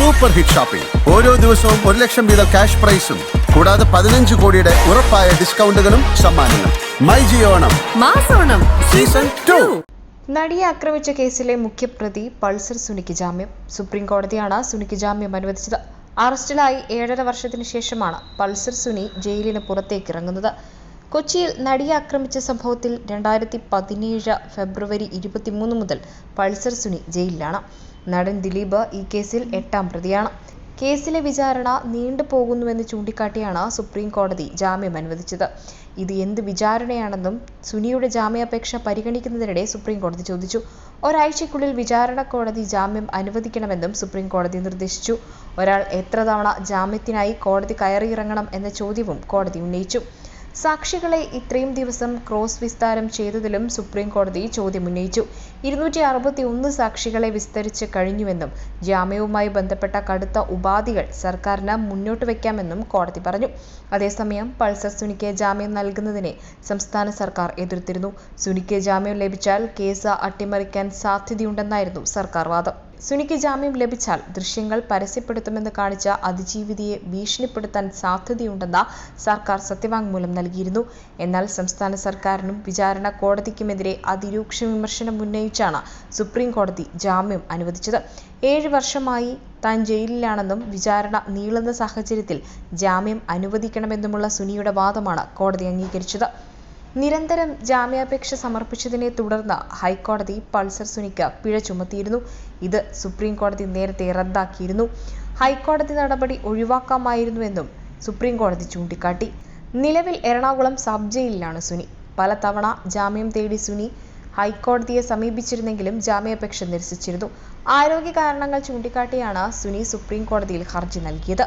Super hit shopping ഓരോ ദിവസവും ഒരു ലക്ഷം വീതം ക്യാഷ് പ്രൈസും കൂടാതെ പതിനഞ്ച് കോടിയുടെ ഉറപ്പായ ഡിസ്കൗണ്ടുകളും സമ്മാനങ്ങളും. മൈ ജിയോണം മാസോണം സീസൺ ടു. നടിയെ ആക്രമിച്ച കേസിലെ മുഖ്യപ്രതി പൾസർ സുനിക്ക് ജാമ്യം. സുപ്രീം കോടതിയാണ് സുനിക്ക് ജാമ്യം അനുവദിച്ചത്. അറസ്റ്റിലായി ഏഴര വർഷത്തിന് ശേഷമാണ് പൾസർ സുനി ജയിലിന് പുറത്തേക്ക് ഇറങ്ങുന്നത്. കൊച്ചിയിൽ നടിയെ ആക്രമിച്ച സംഭവത്തിൽ രണ്ടായിരത്തി പതിനേഴ് ഫെബ്രുവരി ഇരുപത്തിമൂന്ന് മുതൽ പൾസർ സുനി ജയിലിലാണ്. നടൻ ദിലീപ് ഈ കേസിൽ എട്ടാം പ്രതിയാണ്. കേസിലെ വിചാരണ നീണ്ടുപോകുന്നുവെന്ന് ചൂണ്ടിക്കാട്ടിയാണ് സുപ്രീം കോടതി ജാമ്യം അനുവദിച്ചത്. ഇത് എന്ത് വിചാരണയാണെന്നും സുനിയുടെ ജാമ്യാപേക്ഷ പരിഗണിക്കുന്നതിനിടെ സുപ്രീം കോടതി ചോദിച്ചു. ഒരാഴ്ചയ്ക്കുള്ളിൽ വിചാരണ കോടതി ജാമ്യം അനുവദിക്കണമെന്നും സുപ്രീം കോടതി നിർദ്ദേശിച്ചു. ഒരാൾ എത്ര തവണ ജാമ്യത്തിനായി കോടതി കയറിയിറങ്ങണം എന്ന ചോദ്യവും കോടതി ഉന്നയിച്ചു. സാക്ഷികളെ ഇത്രയും ദിവസം ക്രോസ് വിസ്താരം ചെയ്തതിലും സുപ്രീം കോടതി ചോദ്യമുന്നയിച്ചു ഇരുന്നൂറ്റി അറുപത്തി ഒന്ന് സാക്ഷികളെ വിസ്തരിച്ച് കഴിഞ്ഞുവെന്നും ജാമ്യവുമായി ബന്ധപ്പെട്ട കടുത്ത ഉപാധികൾ സർക്കാരിന് മുന്നോട്ട് വയ്ക്കാമെന്നും കോടതി പറഞ്ഞു. അതേസമയം പൾസർ സുനിക്ക് ജാമ്യം നൽകുന്നതിനെ സംസ്ഥാന സർക്കാർ എതിർത്തിരുന്നു. സുനിക്ക് ജാമ്യം ലഭിച്ചാൽ കേസ് അട്ടിമറിക്കാൻ സാധ്യതയുണ്ടെന്നായിരുന്നു സർക്കാർ വാദം. സുനിക്ക് ജാമ്യം ലഭിച്ചാൽ ദൃശ്യങ്ങൾ പരസ്യപ്പെടുത്തുമെന്ന് കാണിച്ച അതിജീവിതയെ ഭീഷണിപ്പെടുത്താൻ സാധ്യതയുണ്ടെന്ന സർക്കാർ സത്യവാങ്മൂലം നൽകിയിരുന്നു. എന്നാൽ സംസ്ഥാന സർക്കാരിനും വിചാരണ കോടതിക്കുമെതിരെ അതിരൂക്ഷ വിമർശനം ഉന്നയിച്ചാണ് സുപ്രീം കോടതി ജാമ്യം അനുവദിച്ചത്. ഏഴ് വർഷമായി താൻ ജയിലിലാണെന്നും വിചാരണ നീളുന്ന സാഹചര്യത്തിൽ ജാമ്യം അനുവദിക്കണമെന്നുമുള്ള സുനിയുടെ വാദമാണ് കോടതി അംഗീകരിച്ചത്. നിരന്തരം ജാമ്യാപേക്ഷ സമർപ്പിച്ചതിനെ തുടർന്ന് ഹൈക്കോടതി പൾസർ സുനിക്ക് പിഴ ചുമത്തിയിരുന്നു. ഇത് സുപ്രീം കോടതി നേരത്തെ റദ്ദാക്കിയിരുന്നു. ഹൈക്കോടതി നടപടി ഒഴിവാക്കാമായിരുന്നുവെന്നും സുപ്രീം കോടതി ചൂണ്ടിക്കാട്ടി. നിലവിൽ എറണാകുളം സബ് ജയിലിലാണ് സുനി. പലതവണ ജാമ്യം തേടി സുനി ഹൈക്കോടതിയെ സമീപിച്ചിരുന്നെങ്കിലും ജാമ്യാപേക്ഷ നിരസിച്ചിരുന്നു. ആരോഗ്യ കാരണങ്ങൾ ചൂണ്ടിക്കാട്ടിയാണ് സുനി സുപ്രീം കോടതിയിൽ ഹർജി നൽകിയത്.